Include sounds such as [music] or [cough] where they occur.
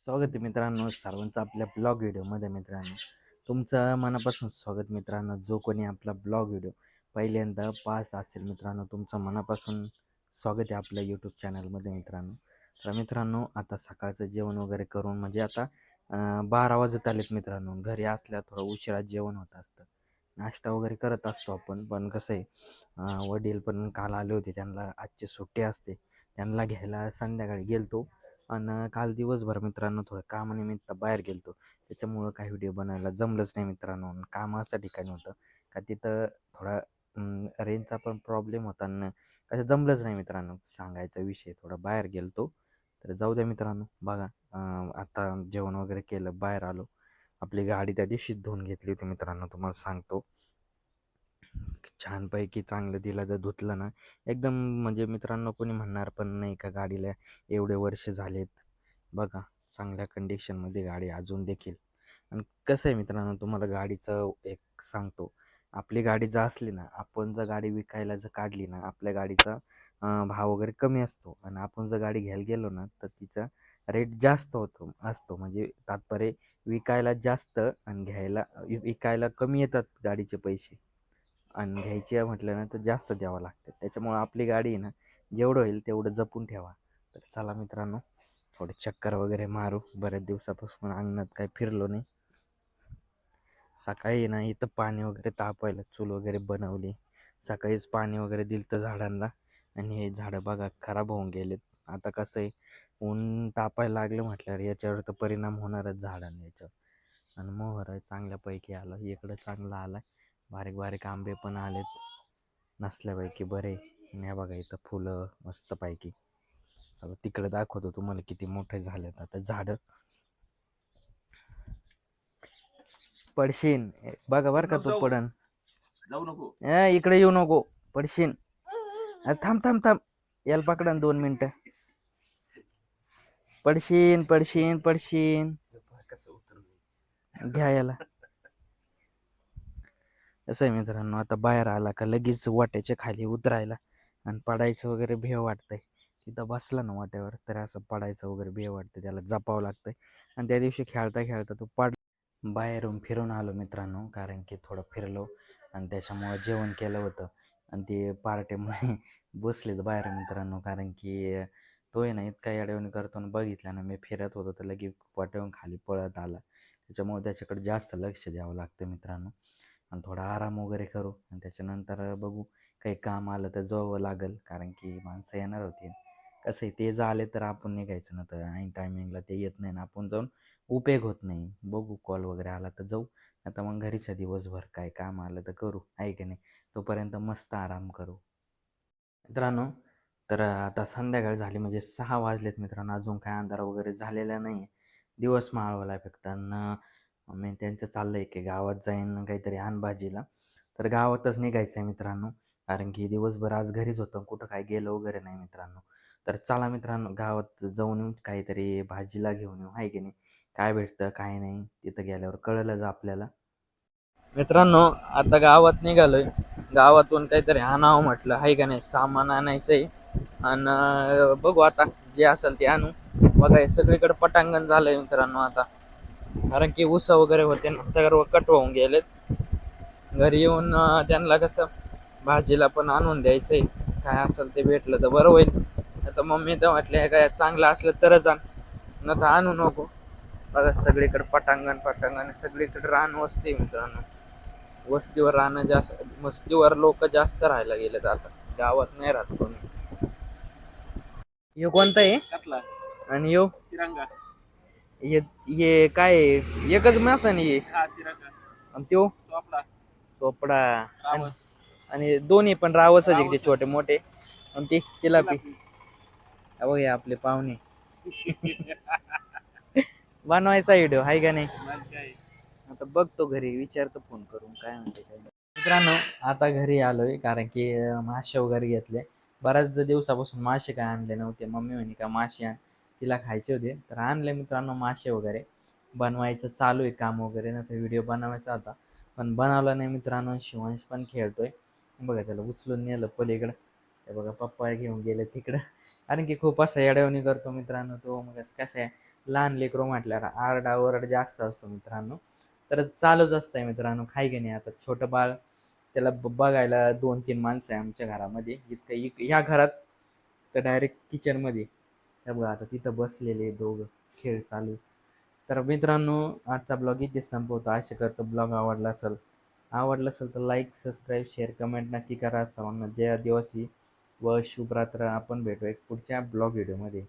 स्वागत आहे मित्रांनो सर्वांचं आपल्या ब्लॉग व्हिडिओमध्ये मित्रांनो. तुमचं मनापासून स्वागत मित्रांनो जो कोणी आपला ब्लॉग व्हिडिओ पहिल्यांदा पास असेल मित्रांनो तुमचं मनापासून स्वागत आहे आपल्या यूट्यूब चॅनलमध्ये मित्रांनो. तर मित्रांनो आता सकाळचं जेवण वगैरे करून म्हणजे आता बारा वाजत आलेत मित्रांनो. घरी असल्या थोडं उशिरा जेवण होत असतं. नाश्ता वगैरे करत असतो आपण पण कसं आहे वडील पण काल आले होते त्यांना आजची सुट्टी असते. त्यांना घ्यायला संध्याकाळी गेलतो. आणि काल दिवसभर मित्रांनो थोडं कामानिमित्त बाहेर गेलतो. त्याच्यामुळं काही व्हिडिओ बनवायला जमलंच नाही मित्रांनो. आणि असं ठिकाणी होतं का तिथं थोडा रेंजचा पण प्रॉब्लेम होता आणि कसं जमलंच नाही मित्रांनो. सांगायचा विषय थोडा बाहेर गेलतो. तर जाऊ द्या मित्रांनो बघा आता जेवण वगैरे केलं बाहेर आलो. आपली गाडी त्या दिवशी धुवून घेतली होती मित्रांनो तुम्हाला सांगतो. छानपैकी चांगलं तिला जर धुतलं ना एकदम म्हणजे मित्रांनो कोणी म्हणणार पण नाही का गाडीला एवढे वर्ष झालेत. बघा चांगल्या कंडिशनमध्ये गाडी अजून देखील. आणि कसं आहे मित्रांनो तुम्हाला गाडीचं एक सांगतो. आपली गाडी जर असली ना आपण जर गाडी विकायला जर काढली ना आपल्या गाडीचा भाव वगैरे कमी असतो. आणि आपण जर गाडी घ्यायला गेलो ना तर तिचा रेट जास्त होतो असतो. म्हणजे तात्पर्य विकायला जास्त आणि घ्यायला विकायला कमी येतात गाडीचे पैसे. आणि घ्यायची आहे म्हटलं ना तर जास्त द्यावं लागतं. त्याच्यामुळं आपली गाडी आहे ना जेवढं होईल तेवढं जपून ठेवा. तर चला मित्रांनो थोडे चक्कर वगैरे मारू. बऱ्याच दिवसापासून अंगणात काही फिरलो नाही. सकाळी ना इथं पाणी वगैरे तापायला चूल वगैरे बनवली. सकाळीच पाणी वगैरे दिलं तर झाडांना. आणि हे झाडं बघा खराब होऊन गेलेत. आता कसं आहे ऊन तापायला लागलं म्हटल्यावर याच्यावर तर परिणाम होणारच झाडांना याच्यावर. आणि मोहर चांगल्यापैकी आलं. इकडं चांगला आहे बारीक बारीक आंबे पण आलेत. नसल्यापैकी बरे. आणि हे बघा इथं फुलं मस्तपैकी. चला तिकडे दाखवतो तुम्हाला किती मोठे झालेत. आता झाडं. पडशीन. बघा बरं का तू पडन जाऊ नको. इकडे येऊ नको. पडशीन. थांब थांब थांब. याला पकडा दोन मिनिटं. पडशीन पडशीन पडशीन. घ्या याला. कसं आहे मित्रांनो आता बाहेर आला का लगेच वाट्याच्या खाली उतरायला आणि पडायचं वगैरे भेव वाटतंय. तिथं बसला ना वाट्यावर तर असं पडायचं वगैरे भेव वाटतं त्याला जपावं लागतंय. आणि त्या दिवशी खेळता खेळता तो पड बाहेरून फिरून आलो मित्रांनो कारण की थोडं फिरलो आणि त्याच्यामुळं जेवण केलं होतं. आणि ते पार्ट्यामध्ये [laughs] बसलेत बाहेर मित्रांनो कारण की तो आहे ना इतका येड्यावणी करतो आणि बघितला ना मी फिरत होतो तर लगेच वाट्यावरून खाली पळत आला. त्याच्यामुळे त्याच्याकडे जास्त लक्ष द्यावं लागतं मित्रांनो. आणि थोडा आराम वगैरे करू आणि त्याच्यानंतर बघू काही काम आलं तर जावं लागेल. कारण की माणसं येणार होती. कसं आहे ते जर आले तर आपण निघायचं ना. तर ऐन टायमिंगला ते येत नाही ना आपण जाऊन उपयोग होत नाही. बघू कॉल वगैरे आला तर जाऊ. आता मग घरीचा दिवसभर. काय काम आलं तर करू. आहे की नाही? तोपर्यंत मस्त आराम करू. मित्रांनो तर आता संध्याकाळ झाली म्हणजे सहा वाजलेत मित्रांनो. अजून काय अंधार वगैरे झालेला नाही आहे दिवस माळवला फक्त. आणि मी त्यांचं चाललं आहे की गावात जाईन काहीतरी आण भाजीला तर गावातच निघायचं आहे मित्रांनो. कारण की दिवसभर आज घरीच होतं. कुठं काय गेलं वगैरे नाही मित्रांनो. तर चला मित्रांनो गावात जाऊन येऊ काहीतरी भाजीला घेऊन येऊ. आहे की नाही? काय भेटतं काय नाही? तिथं गेल्यावर कळलंच आपल्याला. मित्रांनो आता गावात निघालोय. गावातून काहीतरी आणावं म्हटलं. आहे का नाही? सामान आणायचं आहे आणि बघू आता जे असेल ते आणू. बघा सगळीकडे पटांगण झालंय मित्रांनो आता. कारण की ऊस वगैरे होते ना सर्व कट होऊन गेलेत. घरी येऊन त्यांना कसं भाजीला पण आणून द्यायचंय. काय असेल ते भेटलं तर बरं होईल. आता मम्मी तर म्हटले काय चांगलं असलं तरच आण. न तर आणू नको. बघा सगळीकडे पटांगण पटांगण सगळीकडे रान वस्ती आहे मित्रांनो. वस्तीवर राहणं जास्त वस्तीवर लोक जास्त राहायला गेलेत आता. गावात नाही राहत कोणी. यो कोणता आहे? आणि यो? तिरंगा. ये ये काय आहे? एकच मासा नाही हा. आणि त्यो? चोपडा. चोपडा. आणि- रावस. आणि दोन्ही पण रावसच आहे ते छोटे मोठे. आणि ते चिलापी. हा बघ हे आपले पाहुणे. बनवायचा व्हिडिओ आहे का नाही? आता बघतो घरी विचारतो फोन करून काय म्हणते काय नाही. मित्रांनो आता घरी आलोय कारण की अं, मासे वगैरे घेतले. बऱ्याच दिवसापासून मासे काय आणले नव्हते. मम्मी म्हणे का मासे आण. तिला खायचे होते. तर आणले मित्रांनो मासे वगैरे. बनवायचं चालू आहे काम वगैरे. ना तर व्हिडिओ बनवायचा होता. पण बनवला नाही मित्रांनो. शिवांश पण खेळतोय. बघा त्याला उचलून नेलं पलीकडं. ते बघा पप्पा घेऊन गेले तिकडं. कारण की खूप असं येड्यावणी करतो मित्रांनो तो. मग कसं आहे? लहान लेकरू म्हटल्यावर आरडा ओरड जास्त असतो मित्रांनो. तर चालूच असतंय मित्रांनो. खाय की नाही. आता छोटं बाळ त्याला ब- बघायला दोन तीन माणसं आहे आमच्या घरामध्ये. इतकं इक ह्या घरात तर डायरेक्ट किचनमध्ये त्या बघा आता तिथं बसलेले दोघं खेळ चालू. तर मित्रांनो आजचा ब्लॉग इथेच संपवतो. आशा करतो ब्लॉग आवडला असेल आवडलं असेल तर लाईक सबस्क्राईब शेअर कमेंट नक्की करा. सर्वांना जय आदिवासी व शुभरात्र. आपण भेटू एक पुढच्या ब्लॉग व्हिडिओमध्ये